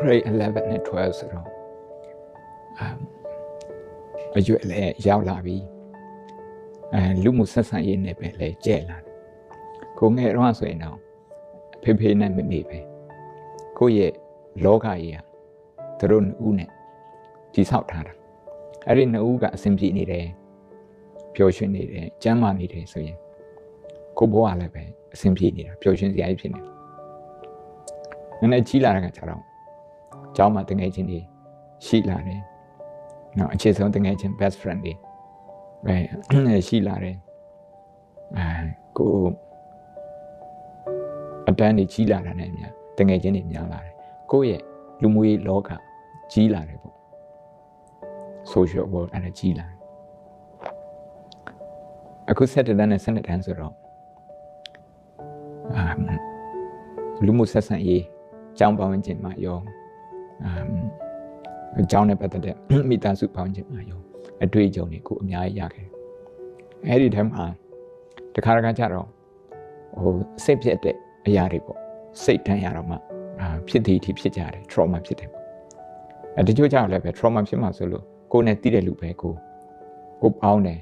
grade 11နဲ့ 12ဆိုတော့အမ်အရွယ်လည်းရောက်လာပြီအဲလူမှုဆက်ဆံရေးနဲ့ပဲလဲကျဲလာတယ်ကိုငယ်တော့ဆိုရင်တော့ဖေဖေနဲ့မမေပဲကိုယ့်ရဲ့လောကကြီးဟာသူတို့နှစ်ဦးနဲ့တိဆောက်ထားတာအဲ့ဒီနှစ်ဦးကအဆင်ပြေနေတယ်ပျော်ရွှင်နေတယ်ကျမ်းမာနေတယ်ဆိုရင်ကိုဘဝလည်းပဲအဆင်ပြေနေတာပျော်ရွှင်စရာကြီးဖြစ်နေနည်းနည်းကြီးလာတဲ့ခါကျတော့ ကျောင်းမှာတငယ်ချင်းတွေရှိလာတယ်နော်အခြေဆုံးတငယ်ချင်း best friend တွေပဲရှိလာတယ်အဲကိုအတန်းတွေကြီးလာတာနဲ့အများတငယ်ချင်းတွေများလာတယ်ကိုယ့်ရဲ့လူမှုရေးလောကကြီးလာတယ်ပေါ့ social world အဲ့ဒါကြီးလာတယ်အခု7တန်းနဲ့7တန်းဆိုတော့အာလူမှုဆက်ဆံရေးကျောင်းပဝန်းကျင်မှာရော အကျောင်းနဲ့ပတ်သက်တဲ့မိသားစုပဝန်းကျင်မှာရောအတွေ့အကြုံတွေကိုအများကြီးရခဲ့အဲ့ဒီထဲမှာတခါတခါကျတော့ဟိုစိတ်ပြက်တဲ့အရာတွေပေါ့စိတ်တန်းရတော့မှအာဖြစ်သည်အထိဖြစ်ကြတယ် trauma ဖြစ်တယ်ပေါ့အဲတချို့ကြောင့်လည်းပဲ trauma ဖြစ်မှဆိုလို့ကိုယ်နဲ့တည်တဲ့လူပဲကိုကိုပေါင်းတယ်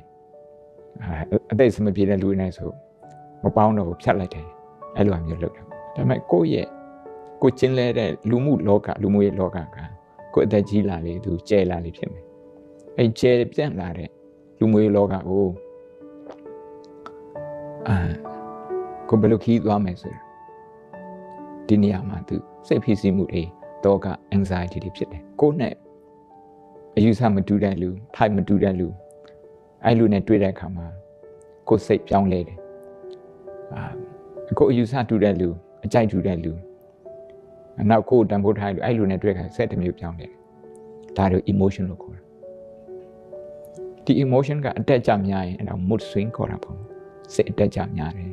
အသက်စမပြေတဲ့လူနဲ့ဆိုမပေါင်းတော့ဘူးဖြတ်လိုက်တယ်အဲ့လိုမျိုးလုပ်တယ်ဒါပေမဲ့ကိုယ့်ရဲ့ ကိုကျင်းလဲတဲ့လူမှုလောကလူမှုရေးလောကကကိုအသက်ကြီးလာလေသူကျဲလာလေဖြစ်မယ်အဲ့ကျဲပြန့်လာတဲ့လူမှုရေးလောကကိုအာကိုဘယ်လိုခီးသွားမယ်ဆိုတော့ဒီနေရာမှာသူစိတ်ဖိစီးမှုတွေတောက anxiety တွေဖြစ်တယ်ကိုယ်နဲ့အယူဆမတူတဲ့လူထိုက်မတူတဲ့လူအဲ့လူနဲ့တွေ့တဲ့အခါမှာကိုယ်စိတ်ပြောင်းလဲတယ်အာကိုယ်အယူဆတူတဲ့လူအကြိုက်တူတဲ့လူ နောက်ကိုယ်တန်ဖိုးထားလူအဲ့လူနဲ့တွေ့ခါဆက်တစ်မျိုးပြောင်းလဲတယ်ဒါတို့ emotion လို့ခေါ်တယ်ဒီ emotion ကအတက်ကြများရင်အဲ့ဒါ mood swing ခေါ်တာပေါ့စိတ်အတက်ကြများတယ်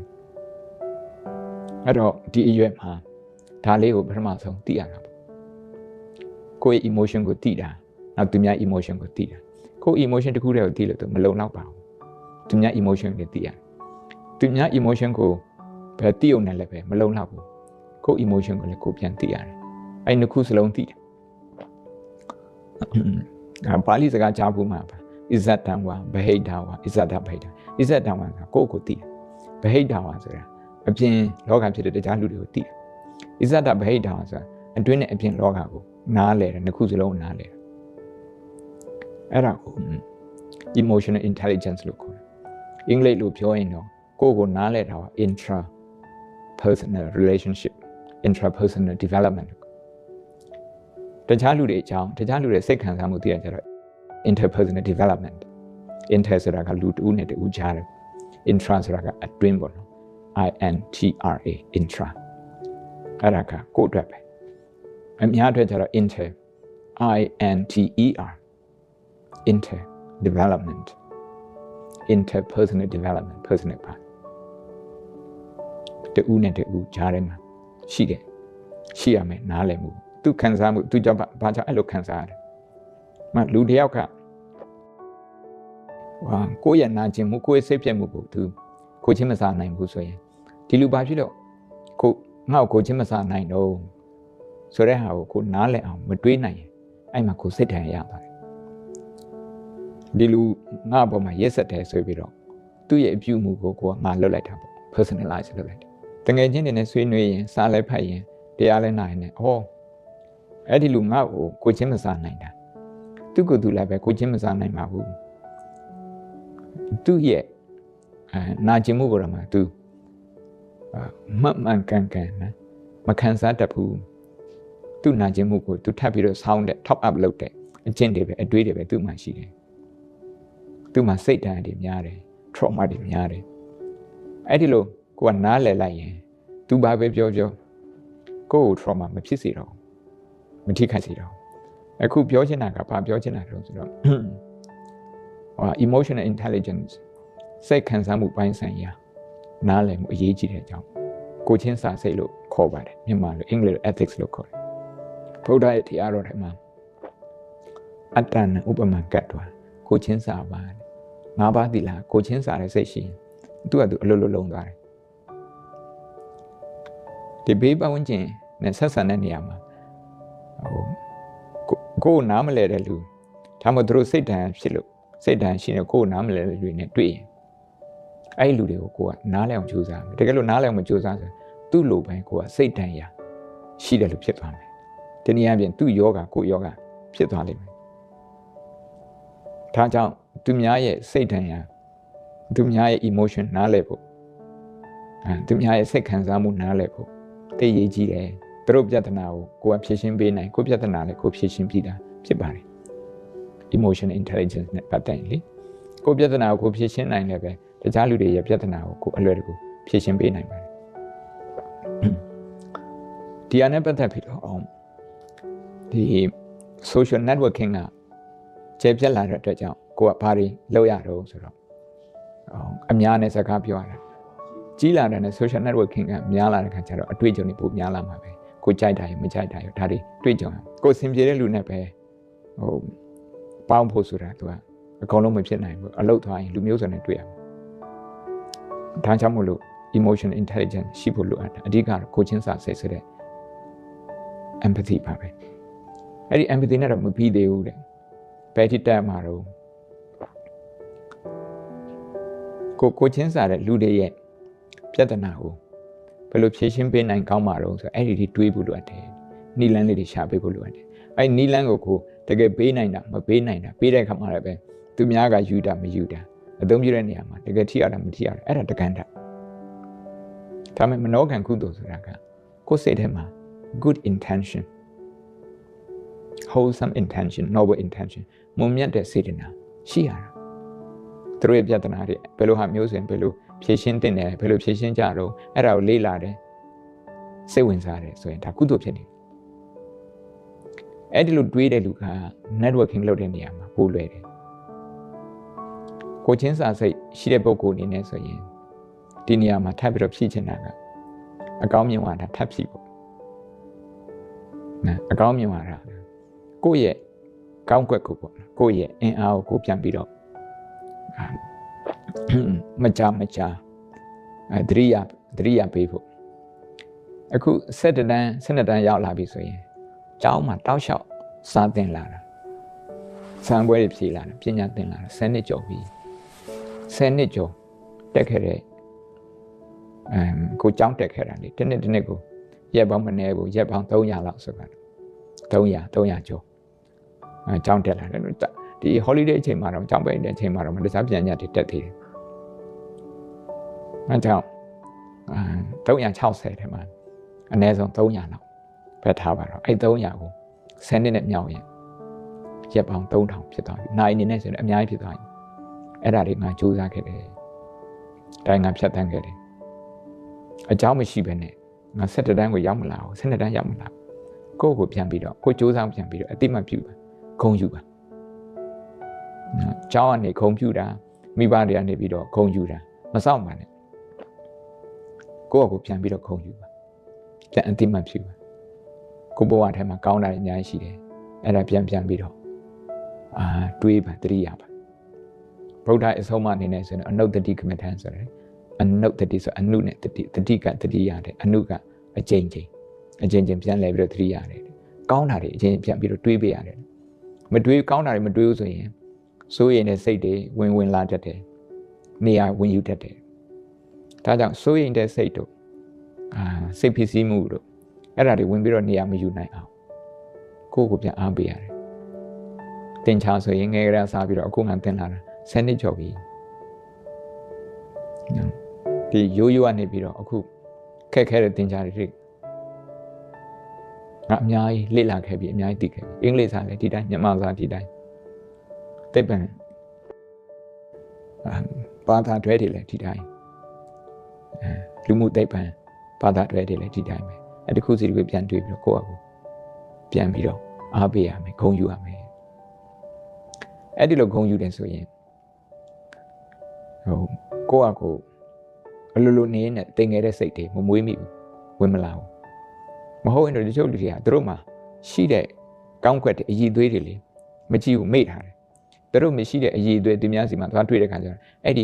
အဲ့တော့ဒီအရွယ်မှာဒါလေးကိုပထမဆုံးသိရတာပေါ့ကိုယ့်ရဲ့ emotion ကိုသိတာနောက်သူများ emotion ကိုသိတာကိုယ့် emotion တခုတည်းကိုသိလို့သူမလုံလောက်ပါဘူးသူများ emotion ကိုသိရတယ်သူများ emotion ကိုဘယ်သိအောင်နဲ့လည်းပဲမလုံလောက်ဘူး ကိုယ့် emotion ကိုလည်းကိုပြန်သိရတယ်အဲ့နှစ်ခုစလုံးသိတယ်အဲပါဠိစကားကြားဖို့မှာပါဣဇတ်တံဝါဗဟိတဝါဣဇတ်တဗဟိတဣဇတ်တံဝါကကိုယ့်ကိုသိတယ်ဗဟိတဝါဆိုတာအပြင်လောကဖြစ်တဲ့တရားလူတွေကိုသိတယ်ဣဇတ်တဗဟိတဝါဆိုတာအတွင်းနဲ့အပြင်လောကကိုနားလဲတယ်နှစ်ခုစလုံးနားလဲတယ်အဲ့ဒါကို emotional intelligence လို့ခေါ်တယ်အင်္ဂလိပ်လိုပြောရင်တော့ကိုယ့်ကိုနားလဲတာက intra personal relationship intrapersonal development တခြားလူတွေအကြောင်းတခြားလူတွေစိတ်ခံစားမှုသိရကြတော့ interpersonal development inter ဆိုတာကလူတူနဲ့တူကြားတယ် intra ဆိုတာကအတွင်းပေါ့နော် i n t r a intra အဲ့ဒါကကိုယ့်အတွက်ပဲအများအတွက်ကျတော့ inter i n t e r inter development interpersonal development personal part တူနဲ့တူကြားထဲမှာ ရှိတယ်ရှိရမယ်နားလည်မှုသူခံစားမှုသူကြောင့်ဘာကြောင့်အဲ့လိုခံစားရတယ်မလူတယောက်ကဟာကိုယ့်ရဲ့နာကျင်မှုကိုယ့်ရဲ့စိတ်ပြည့်မှုကိုသူကိုချင်းမစားနိုင်ဘူးဆိုရင်ဒီလူဘာဖြစ်လို့ကိုငါ့ကိုကိုချင်းမစားနိုင်တော့ဆိုတဲ့ဟာကိုကိုနားလည်အောင်မတွေးနိုင်ရင်အဲ့မှာကိုစိတ်ထန်ရပါတယ်ဒီလူငါ့ဘောမှာရက်ဆက်တယ်ဆိုပြီးတော့သူ့ရဲ့အပြုမှုကိုကိုကငါလွတ်လိုက်တာပေါ့ personalize လုပ်လိုက် တယ်တငယ်ချင်းတွေနဲ့ဆွေးနွေးရင်စားလဲဖတ်ရင်တရားလဲနိုင်တယ်ဩအဲ့ဒီလူငါ့ကိုကိုချင်းမစားနိုင်တာသူ့ကိုယ်သူလည်းပဲကိုချင်းမစားနိုင်ပါဘူးသူ့ရဲ့အဲနာကျင်မှုကိုတော့မှသူမှတ်မှန်ကန်ကန်နော်မခံစားတတ်ဘူးသူ့နာကျင်မှုကိုသူထပ်ပြီးတော့ဆောင်းတဲ့ top up လုပ်တဲ့အကျင့်တွေပဲအတွေးတွေပဲသူ့မှာရှိတယ်သူ့မှာစိတ်ဓာတ်တွေများတယ် trauma တွေများတယ်အဲ့ဒီလို ကိုကနားလည်လိုက်ရင်သူဘာပဲပြောပြောကိုယ့်ကို trauma မဖြစ်စေတော့မထိခိုက်စေတော့အခုပြောချင်တာကဘာပြောချင်တာတုံးဆိုတော့ဟော emotional intelligence စိတ်ခံစားမှုပိုင်းဆိုင်ရာနားလည်မှုအရေးကြီးတဲ့အကြောင်းကိုချင်းစာစိတ်လို့ခေါ်ပါတယ်မြန်မာလိုအင်္ဂလိပ်လို ethics လို့ခေါ်တယ်ဗုဒ္ဓရဲ့တရားတော်ထဲမှာအတ္တနဲ့ဥပမာကတ်သွားကိုချင်းစာပါတယ်ငါးပါးသီလကိုချင်းစာတဲ့စိတ်ရှိရင်သူကသူအလိုလိုလုံသွားတယ် ဒီဘေးပတ်ဝန်းကျင်နဲ့ဆက်ဆံတဲ့နေရာမှာဟိုကိုကိုနားမလဲတဲ့လူဒါမှမဟုတ်သူတို့စိတ်တန်ဖြစ်လို့စိတ်တန်ရှိနေကိုနားမလဲတဲ့လူတွေနဲ့တွေ့ရင်အဲ့ဒီလူတွေကိုကိုကနားလဲအောင်ကြိုးစားမယ်တကယ်လို့နားလဲအောင်မကြိုးစားဆိုသူ့လိုပဲကိုကစိတ်တန်ရာရှိတယ်လို့ဖြစ်သွားမယ်တနည်းအားဖြင့်သူ့ယောဂကိုယောဂဖြစ်သွားလိမ့်မယ်ဒါကြောင့်သူများရဲ့စိတ်တန်ရာသူများရဲ့ emotion နားလဲဖို့အဲသူများရဲ့စိတ်ခံစားမှုနားလဲဖို့ သိရေးကြီးတယ်သူတို့ပြဿနာကိုကိုယ်ကဖြေရှင်းပေးနိုင်ကိုယ်ပြဿနာလည်းကိုယ်ဖြေရှင်းပြီးတာဖြစ်ပါတယ် emotion intelligence နဲ့ပတ်သက်ရင်လေကိုယ်ပြဿနာကိုကိုယ်ဖြေရှင်းနိုင်လည်းပဲတခြားလူတွေရဲ့ပြဿနာကိုကိုယ်အလွယ်တကူဖြေရှင်းပေးနိုင်ပါတယ်ဒီအနဲ့ပတ်သက်ပြီးတော့အောင်ဒီ social networking ကကျေပြက်လာတဲ့အတွက်ကြောင့်ကိုကဘာတွေလုပ်ရတော့ဆိုတော့အများနဲ့စကားပြောရတာ ကြီးလာတဲ့နဲ့ social networking ကများလာတဲ့ခါကျတော့အတွေ့အကြုံတွေပိုများလာမှာပဲကိုကြိုက်တာရမကြိုက်တာရဒါတွေတွေ့ကြုံကိုစင်ပြေတဲ့လူနဲ့ပဲဟိုပေါင်းဖို့ဆိုတာသူကအကုန်လုံးမဖြစ်နိုင်ဘူးအလုပ်သွားရင်လူမျိုးစုံနဲ့တွေ့ရမှာဒါကြောင့်မို့လို့ emotion intelligence ရှိဖို့လိုအပ်တယ်အဓိကတော့ကိုချင်းစာစိတ်ဆိုတဲ့ empathy ပါပဲအဲ့ဒီ empathy နဲ့တော့မပြီးသေးဘူးတဲ့ဘယ်ထိတက်မှာတော့ကိုကိုချင်းစာတဲ့လူတွေရဲ့ ပြဿနာကိုဘယ်လိုဖြေရှင်းပေးနိုင်ကောင်းမှာတော့ဆိုအဲ့ဒီဒီတွေးဖို့လိုအပ်တယ်နီလန်းလေးတွေရှာပေးဖို့လိုအပ်တယ်အဲ့နီလန်းကိုကိုတကယ်ပေးနိုင်တာမပေးနိုင်တာပေးတဲ့အခါမှာလည်းပဲသူများကယူတာမယူတာအသုံးပြုတဲ့နေရာမှာတကယ်ထိရတာမထိရတာအဲ့ဒါတကန်တာဒါပေမဲ့မနောကံကုသိုလ်ဆိုတာကကိုယ်စိတ်ထဲမှာ good intention wholesome intention noble intention မုံမြတ်တဲ့စေတနာရှိရတာသူတို့ရဲ့ပြဿနာတွေဘယ်လိုဟာမျိုးစဉ်ဘယ်လို ဖြေရှင်းတင်တယ်ဘယ်လိုဖြေရှင်းကြတော့အဲ့ဒါကိုလေ့လာတယ်စိတ်ဝင်စားတယ်ဆိုရင်ဒါကုသိုလ်ဖြစ်နေအဲ့ဒီလိုတွေးတဲ့လူက networking လုပ်တဲ့နေရာမှာပိုလွယ်တယ်ကိုချင်းစာစိတ်ရှိတဲ့ပုဂ္ဂိုလ်အနေနဲ့ဆိုရင်ဒီနေရာမှာထပ်ပြီးတော့ဖြည့်ချင်တာကအကောင်းမြင်ဝါဒထပ်ဖြည့်ဖို့နော်အကောင်းမြင်ဝါဒကိုယ့်ရဲ့ကောင်းကွက်ကိုပေါ့ကိုယ့်ရဲ့အင်အားကိုကိုပြန်ပြီးတော့ မကြမကြအဲတရိယာတရိယာပေးဖို့အခု7တန်း7တန်းရောက်လာပြီဆိုရင်ကျောင်းမှာတောက်လျှောက်စာသင်လာတာစံပွဲတွေဖြေလာတာပညာသင်လာတာ10နှစ်ကျော်ပြီ10နှစ်ကျော်တက်ခဲ့တဲ့အဲကိုကျောင်းတက်ခဲ့တာလေတစ်နှစ်တစ်နှစ်ကိုရက်ပေါင်းမနေဘူးရက်ပေါင်း300လောက်ဆိုတော့300 300ကျော်အဲကျောင်းတက်လာတယ်ဒီ holiday အချိန်မှာတော့ကျောင်းပိတ်တဲ့အချိန်မှာတော့မတခြားပြန်ညတွေတက်သေးတယ် အဲကြောင့်360ထဲမှာအနည်းဆုံး300လောက်ဖက်ထားပါတော့အဲ့300ကို10နှစ်နဲ့မြောက်ရင်ရက်ပေါင်း3000ဖြစ်သွားပြီ။နိုင်အနေနဲ့ဆိုရင်အများကြီးဖြစ်သွားပြီ။အဲ့ဒါတွေငါစူးစမ်းခဲ့တယ်။တိုင်းငါဖြတ်တန်းခဲ့တယ်။အเจ้าမရှိဘဲနဲ့ငါ7တန်းကိုရောက်မလာဘူး7တန်းရောက်မလာ။ကိုယ့်ကိုပြန်ပြီးတော့ကိုစူးစမ်းပြန်ပြီးတော့အတိမပြုပါ။ဂုံယူပါ။နော်။เจ้าကနေဂုံပြူတာမိဘတွေကနေပြီးတော့ဂုံယူတာမစောင့်ပါနဲ့။ ကိုယ့်ကိုပြန်ပြီးတော့ဂုံယူပါ။ပြန်အတိမပြုပါ။ကိုဘဝထဲမှာကောင်းတာအများကြီးရှိတယ်။အဲ့ဒါပြန်ပြန်ပြီးတော့အာတွေးပါတတိယပါဗုဒ္ဓအဆုံးမအနေနဲ့ဆိုရင်အနုတ္တိကမ္မထံဆိုတယ်အနုတ္တိဆိုအနုနဲ့တတိတတိကတတိရတယ်အနုကအကျဉ်းချင်းအကျဉ်းချင်းပြန်လဲပြီးတော့တတိရတယ်ကောင်းတာတွေအကျဉ်းပြန်ပြီးတော့တွေးပေးရတယ်မတွေးကောင်းတာတွေမတွေးဘူးဆိုရင်စိုးရိမ်တဲ့စိတ်တွေဝင်ဝင်လာတတ်တယ်နေရာဝင်ယူတတ်တယ် ဒါကြောင့်စိုးရိမ်တဲ့စိတ်တို့အာစိတ်ဖြစ်စည်းမှုတို့အဲ့ဒါတွေဝင်ပြီးတော့နေရာမယူနိုင်အောင်ကိုယ့်ကိုပြန်အားပေးရတယ်တင်ချာဆိုရင်ငယ်ကလေးစားပြီးတော့အခုမှတင်လာတာ10နှစ်ကျော်ပြီဒီရိုးရိုးကနေပြီးတော့အခုခက်ခဲတဲ့တင်ချာတွေငါအများကြီးလေ့လာခဲ့ပြီးအများကြီးသိခဲ့ပြီးအင်္ဂလိပ်စာလည်းဒီတိုင်းမြန်မာစာဒီတိုင်းသိပ္ပံဘာသာတွဲတွေလည်းဒီတိုင်းအဲ လူမှုသိပ္ပံဘာသာတွဲတွေလည်းဒီတိုင်းပဲအဲတခုစီတစ်ခုပြန်တွေ့ပြီးတော့ကိုယ့်အကူပြန်ပြီးတော့အားပေးရမယ်ဂုဏ်ယူရမယ်အဲ့ဒီလိုဂုံယူတယ်ဆိုရင်ဟိုကိုယ့်အကိုအလိုလိုနေနဲ့တင်ငယ်တဲ့စိတ်တွေမမွေးမိဘူးဝင်မလာဘူးမဟုတ်ရင်တော့တချို့လူတွေကသူတို့မှာရှိတဲ့ကောင်းကွက်တဲ့အည်သွေးတွေလေမကြည့်ဘူးမေ့ထားတယ်သူတို့မရှိတဲ့အည်သွေးသူများစီမှာသွားတွေ့တဲ့ခါကျတော့အဲ့ဒီ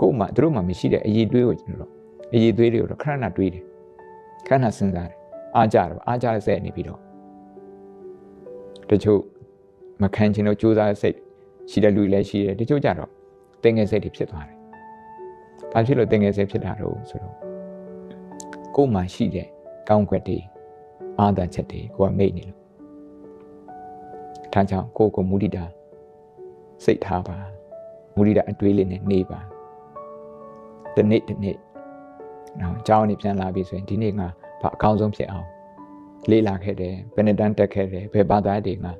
ကိုယ်မှာသူတို့မှာမရှိတဲ့အည်သွေးကိုကျွန်တော်တို့ အည်သွေးတွေကိုတော့ခဏခဏတွေးတယ်ခဏခဏစဉ်းစားတယ်အားကြတော့အားကြတဲ့စိတ်နေပြီးတော့တချို့မခံချင်တော့ကြိုးစားစိတ်ရှိတဲ့လူလည်းရှိတယ်တချို့ကြတော့တင်ငယ်စိတ်တွေဖြစ်သွားတယ်။ဘာဖြစ်လို့တင်ငယ်စိတ်ဖြစ်တာတော့ဆိုတော့ကိုယ်မှာရှိတဲ့ကောင်းကွက်တွေအာသာချက်တွေကိုကမိတ်နေလို့ဒါကြောင့်ကိုယ်ကိုမူတည်တာစိတ်ထားပါမူတည်တာအတွေးလေးနဲ့နေပါဒီနေ့ဒီနေ့ နော်အကြောင်းနေပြန်လာပြီဆိုရင်ဒီနေ့ငါဘာအကောင်းဆုံးဖြစ်အောင်လေးလာခဲ့တယ်ဘယ်နှစ်တန်းတက်ခဲ့တယ်ဘယ်ဘာသာတွေငါ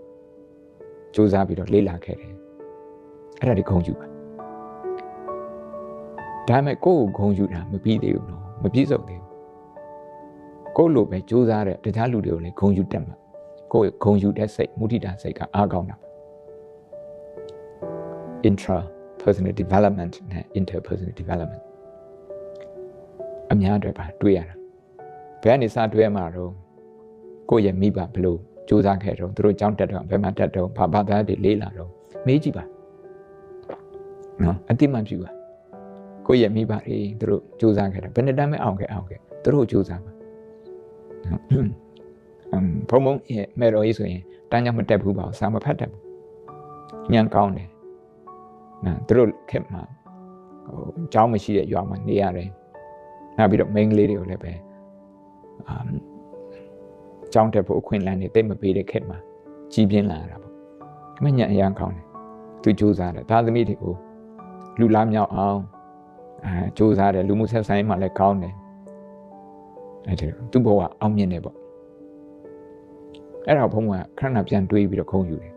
စူးစမ်းပြီးတော့လေးလာခဲ့တယ်အဲ့ဒါဒီဂုံယူပါဒါပေမဲ့ကိုယ့်ကိုဂုံယူတာမပြီးသေးဘူးနော်မပြည့်စုံသေးဘူးကိုယ့်လိုပဲစူးစမ်းတဲ့တခြားလူတွေကိုလည်းဂုံယူတတ်မှာကိုယ့်ဂုံယူတဲ့စိတ်မုဒိတာစိတ်ကအားကောင်းတာ intra personal development နဲ့ interpersonal development အများတွေပါတွေ့ရတာဘယ်ကနေစတွေ့မှာတော့ကိုယ့်ရဲ့မိဘဘလို့စူးစမ်းခဲ့တော့သူတို့ကြောင်းတက်တော့ဘယ်မှာတက်တော့ဘာဘာသာတွေလေးလာတော့မေးကြည့်ပါနော်အတိမတ်ပြုပါကိုယ့်ရဲ့မိဘတွေသူတို့စူးစမ်းခဲ့တယ်ဘယ်နှစ်တန်းမဲ့အောင်ခဲ့အောင်ခဲ့သူတို့စူးစမ်းပါနော်အမ်ဘုံဘုံရဲ့မဲ့တော်ကြီးဆိုရင်တန်းကြောင်မတက်ဘူးပါစာမဖတ်တတ်ဘူးညံကောင်းတယ်နော်သူတို့ခက်မှာဟိုအเจ้าမရှိတဲ့ရွာမှာနေရတယ် နောက်ပြီးတော့ main လေးတွေကိုလည်းပဲအမ်ကြောင်းတက်ဖို့အခွင့်အလမ်းတွေတိတ်မပေးတဲ့ခက်မှာကြီးပြင်းလာတာပေါ့ဒီမှာညံအရန်ကောင်းတယ်သူစူးစမ်းတယ်သားသမီးတွေကိုလူလားမြောက်အောင်အဲစူးစမ်းတယ်လူမှုဆက်ဆံရေးမှာလည်းကောင်းတယ်အဲဒီသူ့ဘဝအောင်မြင်တယ်ပေါ့အဲ့ဒါဘုံကခဏပြန်တွေးပြီးတော့ခုံယူတယ်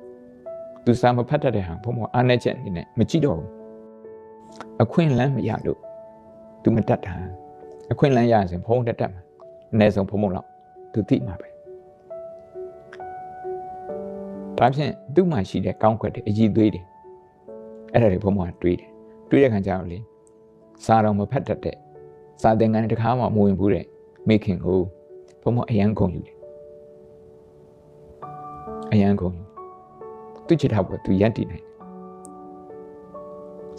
သူစာမဖတ်တတ်တဲ့ဟာဘုံဘအားနဲ့ချက်အနေနဲ့မကြည့်တော့ဘူးအခွင့်လန်းမရလို့သူမတတ်တာ အခွင့်လန်းရရင်ဘုံတက်တတ်မှာအနည်းဆုံးဘုံဘုံတော့သူသိမှာပဲဒါဖြင့်သူ့မှာရှိတဲ့ကောင်းခွက်တွေအည်သွေးတွေအဲ့ဒါတွေဘုံဘကတွေးတယ်တွေးတဲ့ခါကျတော့လေစာတော်မဖတ်တတ်တဲ့စာသင်ခန်းတစ်ခါမှမဝင်ဘူးတဲ့မိခင်ကိုဘုံဘအရန်ကုန်ယူတယ်အရန်ကုန်ယူသူချစ်တာပေါ့သူရန်တည်နိုင်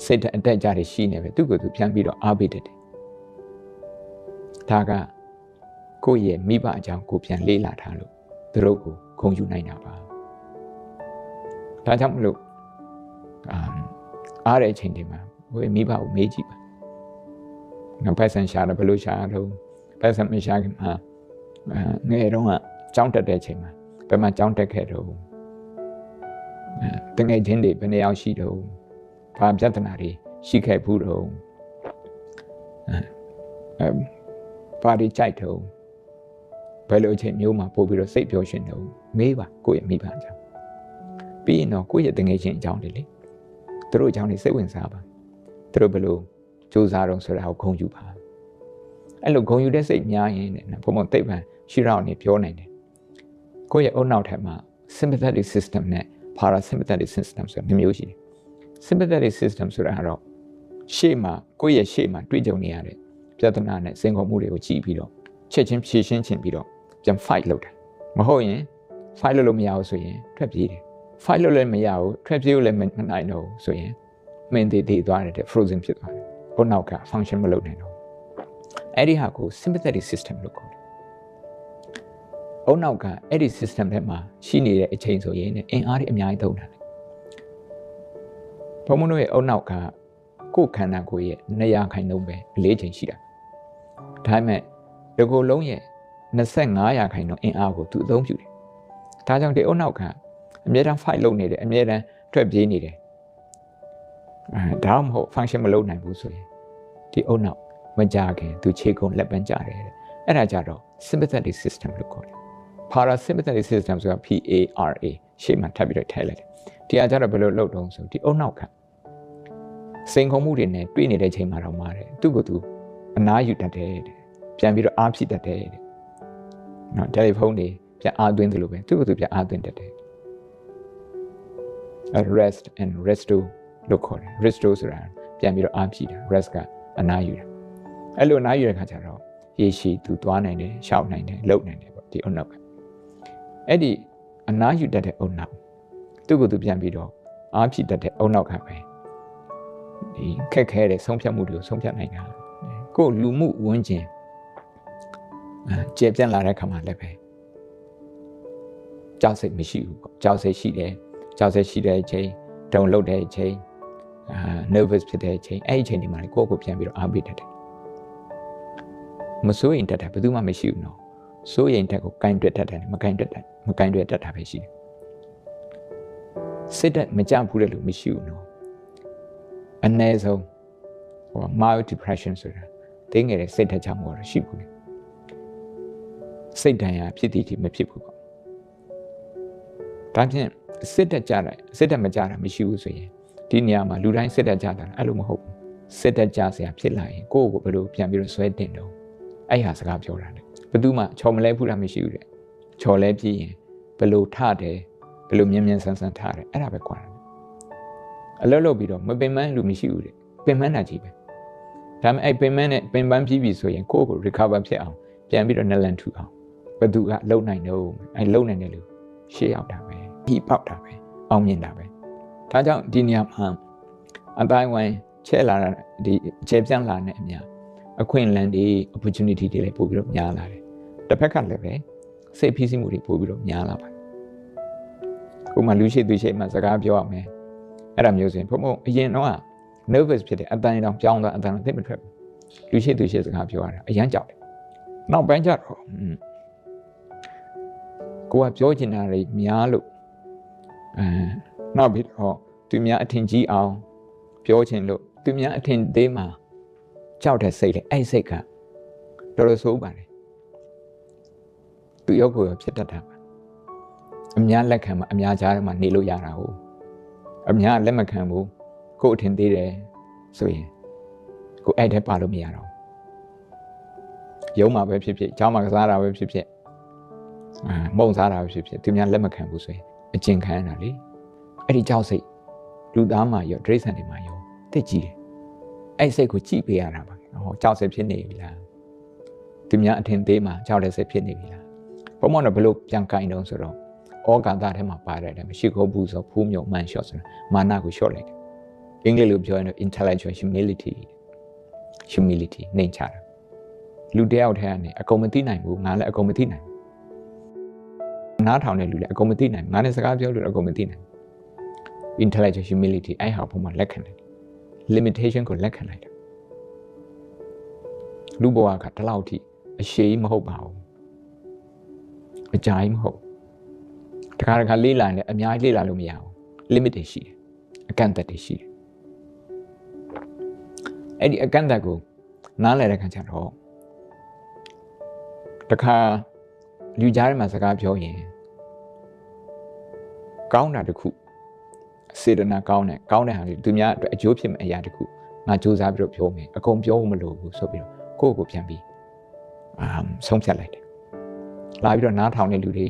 စိတ်အတက်ကြတွေရှိနေပဲသူ့ကိုယ်သူပြန်ပြီးတော့အားပေးတတ်တယ် ဒါကကိုယ့်ရဲ့မိဘအကြောင်းကိုပြန်လေးလာထားလို့သူတို့ကိုဂုဏ်ယူနိုင်တာပါဒါကြောင့်မလို့အာအားတဲ့အချိန်တွေမှာဟိုမိဘကိုမေးကြည့်ပါငါဖက်ဆန်ရှာတယ်ဘယ်လိုရှာတော့ဖက်ဆန်မရှာခင်မှာငယ်တုန်းကကြောင်းတက်တဲ့အချိန်မှာဘယ်မှာကြောင်းတက်ခဲ့တော့တငယ်ချင်းတွေဘယ်နှယောက်ရှိတော့ဘာပြဿနာတွေရှိခဲ့ဘူးတော့အဲ ဘာတွေကြိုက်တော့ဘယ်လိုအချိန်မျိုးမှာပို့ပြီးတော့စိတ်ပျော်ရွှင်တော့မေးပါကိုယ့်ရဲ့မိဘအကြောင်းပြီးရင်တော့ကိုယ့်ရဲ့တငယ်ချင်းအကြောင်းတွေလေသူတို့အကြောင်းတွေစိတ်ဝင်စားပါသူတို့ဘယ်လိုစူးစမ်းတော့ဆိုတာကိုဂုဏ်ယူပါအဲ့လိုဂုဏ်ယူတဲ့စိတ်များရင်ဘုံဘုံသိပ္ပံရှိတော့နေပြောနိုင်တယ်ကိုယ့်ရဲ့အုံနောက်ထက်မှာ sympathetic system နဲ့ parasympathetic system ဆိုတာမျိုးရှိတယ် sympathetic system ဆိုတာကတော့ရှေ့မှာကိုယ့်ရဲ့ရှေ့မှာတွေ့ကြုံနေရတဲ့ ပြဿနာနဲ့စိန်ခေါ်မှုတွေကိုကြည့်ပြီးတော့ချက်ချင်းဖြေရှင်းခြင်းပြီးတော့ပြန် fight လုပ်တယ်မဟုတ်ရင် fight လုပ်လို့မရဘူးဆိုရင်ထွက်ပြေးတယ် fight လုပ်လည်းမရဘူးထွက်ပြေးလို့လည်းမနိုင်တော့ဘူးဆိုရင်မင်းသေးသေးသွားတယ် frozen ဖြစ်သွားတယ်ဘုနောက်က function မလုပ်နိုင်တော့အဲ့ဒီဟာကို sympathetic system လို့ခေါ်တယ်အုံနောက်ကအဲ့ဒီ system ထဲမှာရှိနေတဲ့အချိန်ဆိုရင်အင်အားတွေအများကြီးသုံးတာဘုံမတို့ရဲ့အုံနောက်ကကိုယ်ခန္ဓာကိုယ်ရဲ့နေရာခိုင်နှုန်းပဲအလေးချိန်ရှိတာ ဒါပေမဲ့ဒီကိုလုံးရဲ့25ရာခိုင်နှုန်းအင်အားကိုသူအသုံးပြုတယ်ဒါကြောင့်ဒီအုံနောက်ကအမြဲတမ်း fight လုပ်နေတယ်အမြဲတမ်းထွက်ပြေးနေတယ်အဲဒါမှမဟုတ် function မလုပ်နိုင်ဘူးဆိုရင်ဒီအုံနောက်မကြခင်သူခြေကုံလက်ပန်းကြတယ်အဲ့ဒါကြတော့ sympathetic system လို့ခေါ်တယ် parasympathetic system ဆိုတာ PARA ရှေ့မှာထပ်ပြီးတော့ထည့်လိုက်တယ်ဒီအကြတော့ဘယ်လိုလုပ်တော့ဆိုဒီအုံနောက်ကစိန်ခုံမှုတွေနဲ့တွေ့နေတဲ့ချိန်မှာတော့မှာတယ်သူ့ကိုသူ အနားယူတတ်တယ်တဲ့ပြန်ပြီးတော့အားဖြစ်တတ်တယ်တဲ့နော်တယ်လီဖုန်းတွေပြန်အားသွင်းတယ်လို့ပဲသူ့ကိုသူပြန်အားသွင်းတတ်တယ် rest and resto လို့ခေါ်တယ် resto ဆိုတာပြန်ပြီးတော့အားဖြစ်တာ rest ကအနားယူတာအဲ့လိုအနားယူတဲ့ခါကျတော့ရေရှည်သူသွားနိုင်တယ်ရှောက်နိုင်တယ်လှုပ်နိုင်တယ်ပေါ့ဒီအုံနောက်ကအဲ့ဒီအနားယူတတ်တဲ့အုံနောက်သူ့ကိုသူပြန်ပြီးတော့အားဖြစ်တတ်တဲ့အုံနောက်ကပဲဒီခက်ခဲတဲ့ဆုံးဖြတ်မှုတွေကိုဆုံးဖြတ်နိုင်တာ ကိုလူမှုဝန်းကျင်ကျေပြန့်လာတဲ့ခါမှာလည်းပဲကြောက်စိတ်မရှိဘူးပေါ့ကြောက်စိတ်ရှိတယ်ကြောက်စိတ်ရှိတဲ့အချိန်တုံလုတ်တဲ့အချိန်အာ nervous ဖြစ်တဲ့အချိန်အဲ့ဒီအချိန်ဒီမှာကိုယ့်ကိုပြန်ပြီးတော့အားပေးတတ်တယ်မစိုးရင်တတ်တယ်ဘယ်သူမှမရှိဘူးနော်စိုးရင်တက်ကိုကင်တွက်တတ်တယ်မကင်တွက်တတ်မကင်တွက်တတ်တာပဲရှိတယ်စစ်တက်မကြဘူးတဲ့လူမရှိဘူးနော်အ ਨੇ ဆုံးဟို mild depression ဆိုတာ တင်းငယ်တဲ့စိတ်တက်ချမှုတော့ရှိဘူးလေစိတ်တန်ရာဖြစ်တည်တည်မဖြစ်ဘူးပေါ့ဒါဖြင့်စစ်တက်ကြတယ်စစ်တက်မကြတာမရှိဘူးဆိုရင်ဒီနေရာမှာလူတိုင်းစစ်တက်ကြတာအဲ့လိုမဟုတ်ဘူးစစ်တက်ကြစရာဖြစ်လာရင်ကိုယ့်ကိုဘယ်လိုပြန်ပြီးတော့ဆွဲတင်တော့အဲ့ဟာစကားပြောတာလေဘယ်သူမှချော်မလဲဖူးတာမရှိဘူးတဲ့ချော်လဲပြည့်ရင်ဘယ်လိုထတယ်ဘယ်လိုမြင်မြင်ဆန်းဆန်းထတယ်အဲ့ဒါပဲကွာအလုပ်လုပ်ပြီးတော့မပင်ပန်းလူမရှိဘူးတဲ့ပင်ပန်းတာကြီးပဲ ဒါပေမဲ့အဲ့ပင်ပန်းနဲ့ပင်ပန်းပြီးပြီဆိုရင်ကိုယ့်ကို recover ဖြစ်အောင်ပြန်ပြီးတော့နလန်ထူအောင်ဘယ်သူကလုံနိုင်တော့အဲ့လုံနိုင်တယ်လို့ရှေ့ရောက်တာပဲပြီးပေါက်တာပဲအောင်မြင်တာပဲဒါကြောင့်ဒီနေရာမှာအတိုင်းဝိုင်းချဲလာတာဒီချဲပြန့်လာတဲ့အများအခွင့်အလမ်းတွေ opportunity တွေလည်းပို့ပြီးတော့များလာတယ်တစ်ဖက်ကလည်းပဲစိတ်ဖိစီးမှုတွေပို့ပြီးတော့များလာပါတယ်ကိုမှလူရှိသူရှိမှစကားပြောရမယ်အဲ့ဒါမျိုးဆိုရင်ဘုံဘုံအရင်တော့ nervous ဖြစ်တယ်အတန်တောင်ပြောင်းသွားအတန်သိမထွက်ဘူးလူရှိသူရှိစကားပြောရတာအရန်ကြောက်တယ်နောက်ပိုင်းကျတော့ကိုကပြောချင်တာတွေများလို့အဲနောက်ပြီးတော့သူများအထင်ကြီးအောင်ပြောချင်လို့သူများအထင်သေးမှာကြောက်တဲ့စိတ်လေအဲ့စိတ်ကတော်တော်ဆိုးပါတယ်သူရောက်ကိုဖြစ်တတ်တာပါအများလက်ခံမှာအများကြားထဲမှာနေလို့ရတာဟုတ်အများလက်မခံဘူး ကို့အထင်သေးတယ်ဆိုရင်ကိုအဲ့ထဲပါလို့မရတော့ရုံးမှာပဲဖြစ်ဖြစ်ကြောင်းမှာကစားတာပဲဖြစ်ဖြစ်မုံစားတာပဲဖြစ်ဖြစ်သူများလက်မခံဘူးဆိုရင်အကျင့်ခံရတာလေအဲ့ဒီကြောက်စိတ်လူသားမှာရောဒိဋ္ဌိဆန်တွေမှာရောသိကြည့်တယ်အဲ့စိတ်ကိုကြည့်ပေးရတာပါဟောကြောက်စိတ်ဖြစ်နေပြီလားသူများအထင်သေးမှာကြောက်တဲ့စိတ်ဖြစ်နေပြီလားဘုံမောင်တော့ဘလို့ပြန်ကင်တုံးဆိုတော့ဩကာသထဲမှာပါတယ်တယ်မရှိခိုးဘူးဆိုဖူးမြုံမှန်လျှော့ဆိုတာမာနကိုလျှော့လိုက်တယ် အင်္ဂလိပ်လိုပြောရင်တော့ intellectual humility humility နှိမ်ချတာလူတယောက်ထဲကနေအကုန်မသိနိုင်ဘူးငါလည်းအကုန်မသိနိုင်နားထောင်တဲ့လူလည်းအကုန်မသိနိုင်ငါနဲ့စကားပြောလို့အကုန်မသိနိုင် intellectual humility အဲ့ဟာဘုံမှာလက်ခံတယ် limitation ကိုလက်ခံလိုက်တယ်လူဘဝကတလောက်ထိအရှိမဟုတ်ပါဘူးအကြိုင်မဟုတ်တခါတခါလေးလာရင်အများကြီးလေးလာလို့မရဘူး limit တွေရှိတယ်အကန့်အသတ်တွေရှိတယ် အဲ့ဒီအကန့်အသတ်ကိုနားလည်တဲ့ခါကျတော့တခါလူကြားထဲမှာစကားပြောရင်ကောင်းတာတခုစေတနာကောင်းတယ်ကောင်းတဲ့ဟာတွေသူများအတွက်အကျိုးဖြစ်မယ့်အရာတခုငါစူးစမ်းပြီးတော့ပြောမယ်အကုန်ပြောဖို့မလိုဘူးဆိုပြီးတော့ကိုယ့်ကိုပြန်ပြီးအာဆုံးဖြတ်လိုက်တယ်လာပြီးတော့နားထောင်တဲ့လူတွေ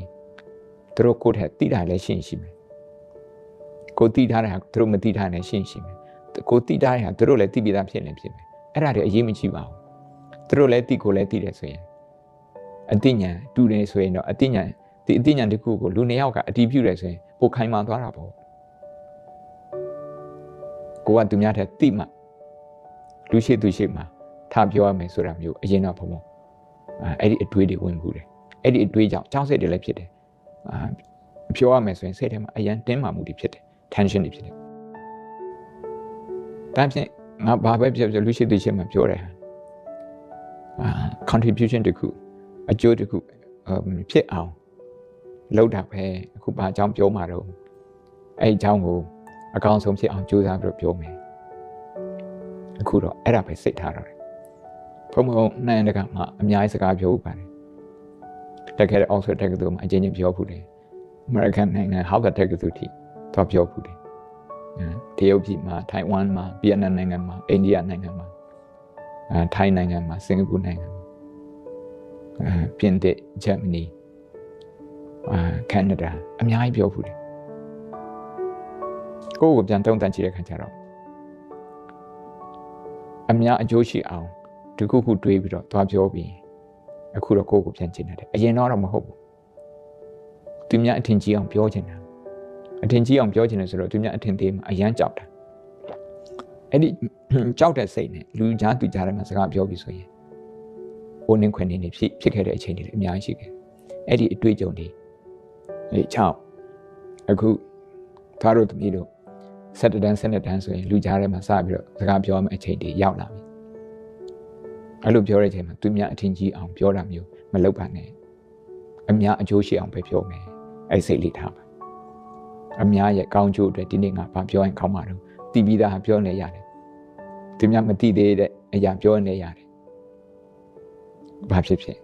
သူတို့ကိုယ့်ထက်တိတာလည်းရှင်းရှိမယ်ကိုတိထားတဲ့ဟာသူတို့မတိထားနဲ့ရှင်းရှိမယ် ကိုတိထားတဲ့ဟာသူတို့လည်းတိပြသားဖြစ်နေဖြစ်မယ်အဲ့ဒါတွေအရေးမကြီးပါဘူးသူတို့လည်းတိကိုလည်းတိတယ်ဆိုရင်အတိညာတူတယ်ဆိုရင်တော့အတိညာဒီအတိညာတစ်ခုကိုလူနှစ်ယောက်ကအတီးပြုတယ်ဆိုရင်ပိုခိုင်မာသွားတာပေါ့ကိုကသူများထက်တိမှလူရှိသူရှိမှထားပြောရမယ်ဆိုတာမျိုးအရင်တော့ဘုံဘုံအဲ့ဒီအတွေးတွေဝင်ဘူးတယ်အဲ့ဒီအတွေးကြောင့်ကြောက်စိတ်တွေလည်းဖြစ်တယ်အာပြောရမယ်ဆိုရင်စိတ်ထဲမှာအရန်တင်းမာမှုတွေဖြစ်တယ် tension တွေဖြစ်တယ် ဒါဖြင့်ငါဘာပဲပြောပြောလူရှိသူရှိမှပြောတယ်ဟာအာ contribution တခုအကျိုးတခုဖြစ်အောင်လုပ်တာပဲအခုဘာအကြောင်းပြောမှာတော့အဲ့အကြောင်းကိုအကောင်းဆုံးဖြစ်အောင်ကြိုးစားပြီးတော့ပြောမယ်အခုတော့အဲ့ဒါပဲစိတ်ထားတော့တယ်ဘုံဘုံနိုင်တကမှအများကြီးစကားပြောဥပါတယ်တက်ခဲ့တဲ့ Oxford တက္ကသိုလ်မှာအချင်းချင်းပြောဘူးတယ် American နိုင်ငံ Harvard တက္ကသိုလ်ထိတော့ပြောဘူးတယ် တရုတ်ပြည်မှာထိုင်ဝမ်မှာဗီယက်နမ်နိုင်ငံမှာအိန္ဒိယနိုင်ငံမှာအဲထိုင်းနိုင်ငံမှာစင်ကာပူနိုင်ငံမှာအဲပြင်သစ်ဂျာမနီအာကနေဒါအများကြီးပြောဘူးတယ်ကိုယ့်ကိုပြန်တုံးတန်ကြည့်တဲ့ခါကျတော့အများအကျိုးရှိအောင်ဒီခုခုတွေးပြီးတော့သွားပြောပြီးအခုတော့ကိုယ့်ကိုပြန်ကျင်တယ်အရင်တော့မဟုတ်ဘူးသူများအထင်ကြီးအောင်ပြောချင်တာ အထင်ကြီးအောင်ပြောချင်တယ်ဆိုတော့သူများအထင်သေးမှာအရန်ကြောက်တာအဲ့ဒီကြောက်တဲ့စိတ်နဲ့လူကြားသူကြားထဲမှာစကားပြောပြီးဆိုရင်ဘိုးနှင်းခွင်နေနေဖြစ်ဖြစ်ခဲ့တဲ့အချိန်တွေလည်းအများကြီးရှိခဲ့အဲ့ဒီအတွေ့အကြုံတွေအေး6အခုသားတို့သမီးတို့7တန်း7တန်းဆိုရင်လူကြားထဲမှာစပြီးတော့စကားပြောမယ့်အချိန်တွေရောက်လာပြီအဲ့လိုပြောတဲ့အချိန်မှာသူများအထင်ကြီးအောင်ပြောတာမျိုးမလုပ်ပါနဲ့အများအကျိုးရှိအောင်ပဲပြောမယ်အဲ့စိတ်လေးထားပါ အများရဲ့ကောင်းကျိုးအတွက်ဒီနေ့ငါဘာပြောရင်ကောင်းမှာတော့တီးပြီးသားပြောနေရတယ်သူများမသိသေးတဲ့အရာပြောနေရတယ်ဘာဖြစ်ဖြစ်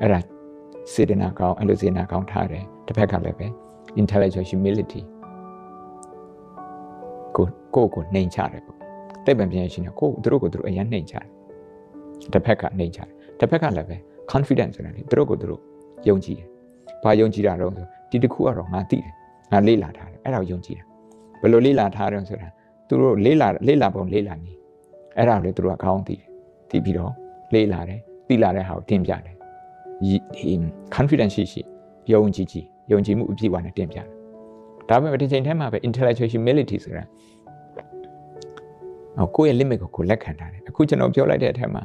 အဲ့ဒါစေတနာကောင်းအဲ့လိုစေတနာကောင်းထားတယ်တစ်ဖက်ကလည်းပဲ intellectual humility ကိုကိုကိုနှိမ်ချတယ်ပေါ့တိတ်ပံပြန်ရှင်ကိုသူတို့ကိုသူတို့အရင်နှိမ်ချတယ်တစ်ဖက်ကနှိမ်ချတယ်တစ်ဖက်ကလည်းပဲ confidence ဆိုတာလေသူတို့ကိုသူတို့ယုံကြည်တယ်ဘာယုံကြည်တာတော့ဆိုဒီတစ်ခုကတော့ငါသိတယ် ငါလေ့လာထားတယ်အဲ့ဒါကိုယုံကြည်တာဘယ်လိုလေ့လာထားတယ်ဆိုတာသူတို့လေ့လာလေ့လာပုံလေ့လာနေအဲ့ဒါကိုလေသူတို့ကကောင်းသိတယ်သိပြီးတော့လေ့လာတယ်သိလာတဲ့ဟာကိုတင်ပြတယ်ဒီ confidence ရှိရှိယုံကြည်ကြည်ယုံကြည်မှုအပြည့်အဝနဲ့တင်ပြတယ်ဒါပေမဲ့ဒီချိန်ထဲမှာပဲ intellectual humility ဆိုတာဟောကိုယ့်ရဲ့ limit ကိုကိုလက်ခံထားတယ်အခုကျွန်တော်ပြောလိုက်တဲ့အထက်မှာ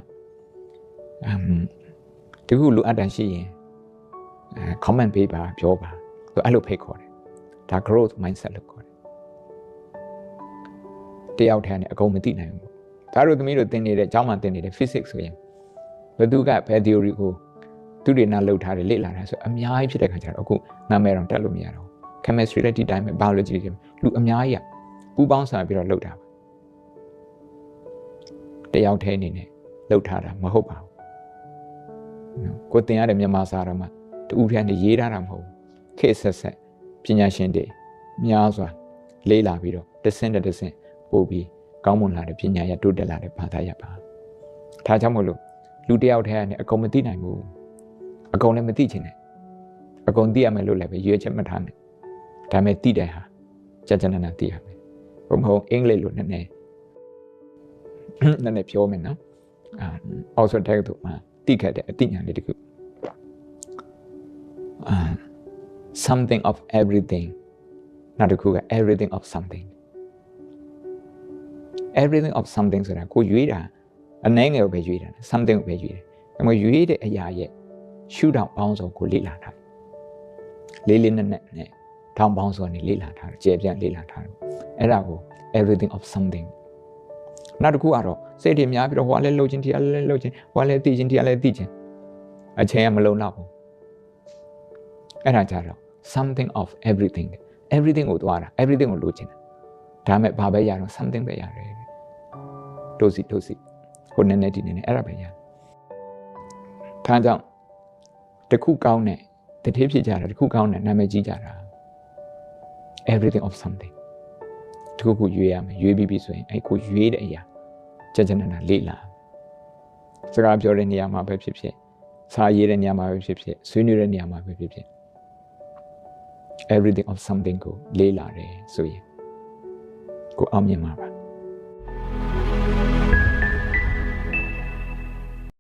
အမ်တခုလိုအပ်တန်ရှိရင်အဲ comment ပေးပါပြောပါသူအဲ့လိုဖိတ်ခေါ်တယ် ဒါ growth mindset လို့ခေါ်တယ်တယောက်တည်းနဲ့အကုန်မသိနိုင်ဘူးဒါတို့သမီးတို့သင်နေတဲ့အကြောင်းမှသင်နေတဲ့ physics ဆိုရင်ဘယ်သူကဘယ် theory ကိုသူတွေနာလောက်ထားတယ်လေ့လာတာဆိုအများကြီးဖြစ်တဲ့ခါကျတော့အခုနာမည်တော့တက်လို့မရတော့ chemistry လည်းဒီတိုင်းပဲ biology တွေလူအများကြီးကပူပေါင်းစားပြီးတော့လုပ်တာပါတယောက်တည်းအနေနဲ့လုပ်ထားတာမဟုတ်ပါဘူးကိုတင်ရတဲ့မြန်မာစာတော့မှတူထန်နေရေးထားတာမဟုတ်ဘူးခေတ်ဆက်ဆက် ပညာရှင်တွေများစွာလေးလာပြီးတော့တဆင့်တစ်ဆင့်ပို့ပြီးကောင်းမွန်လာတဲ့ပညာရတိုးတက်လာတဲ့ဘာသာရပ်ပါဒါကြောင့်မို့လို့လူတယောက်တည်းကနေအကုန်မသိနိုင်ဘူးအကုန်လည်းမသိချင်နဲ့အကုန်သိရမယ်လို့လည်းပဲရွေးချက်မထားနဲ့ဒါပေမဲ့သိတယ်ဟာကြကြနနသိရမယ်ဘုံဘုံအင်္ဂလိပ်လိုနည်းနည်းနည်းနည်းပြောမယ်နော်အာအော်ဆိုတဲ့တူမှာသိခဲ့တဲ့အသိဉာဏ်လေးတခုအာ something of everything နောက်တစ်ခုက everything of something everything of something ဆိုတာကိုရွေးတာအနှဲငယ်ကိုပဲရွေးတာ something ကိုပဲရွေးတယ်ဒါမှရွေးတဲ့အရာရဲ့ရှုထောင့်ပေါင်းစုံကိုလေ့လာတာလေးလေးနက်နက်နဲ့ထောင်ပေါင်းစုံနဲ့လေ့လာထားတယ်ကျေပြန့်လေ့လာထားတယ်အဲ့ဒါကို everything of something နောက်တစ်ခုကတော့စိတ်တွေများပြီးတော့ဟိုကလည်းလှုပ်ခြင်းတရားလည်းလှုပ်ခြင်းဟိုကလည်းသိခြင်းတရားလည်းသိခြင်းအချိန်ကမလုံလောက်ဘူးအဲ့ဒါကြတော့ something of everything everything ကိုသွားတာ everything ကိုလိုချင်တာဒါမဲ့ဘာပဲရတော့ something ပဲရတယ်တို့စီတို့စီဟိုနည်းနည်းဒီနည်းနည်းအဲ့ဒါပဲရထားကြောင့်တခုကောင်းတဲ့တတိဖြစ်ကြတာတခုကောင်းတဲ့နာမည်ကြီးကြတာ everything of something တခုခုရွေးရမယ်ရွေးပြီးပြီဆိုရင်အဲ့ကိုရွေးတဲ့အရာကြကြနနာလေ့လာစကားပြောတဲ့နေရာမှာပဲဖြစ်ဖြစ်စာရေးတဲ့နေရာမှာပဲဖြစ်ဖြစ်ဆွေးနွေးတဲ့နေရာမှာပဲဖြစ်ဖြစ် everything of something ကိုလေ့လာတယ်ဆိုရင်ကိုအောင်မြင်မှာပါ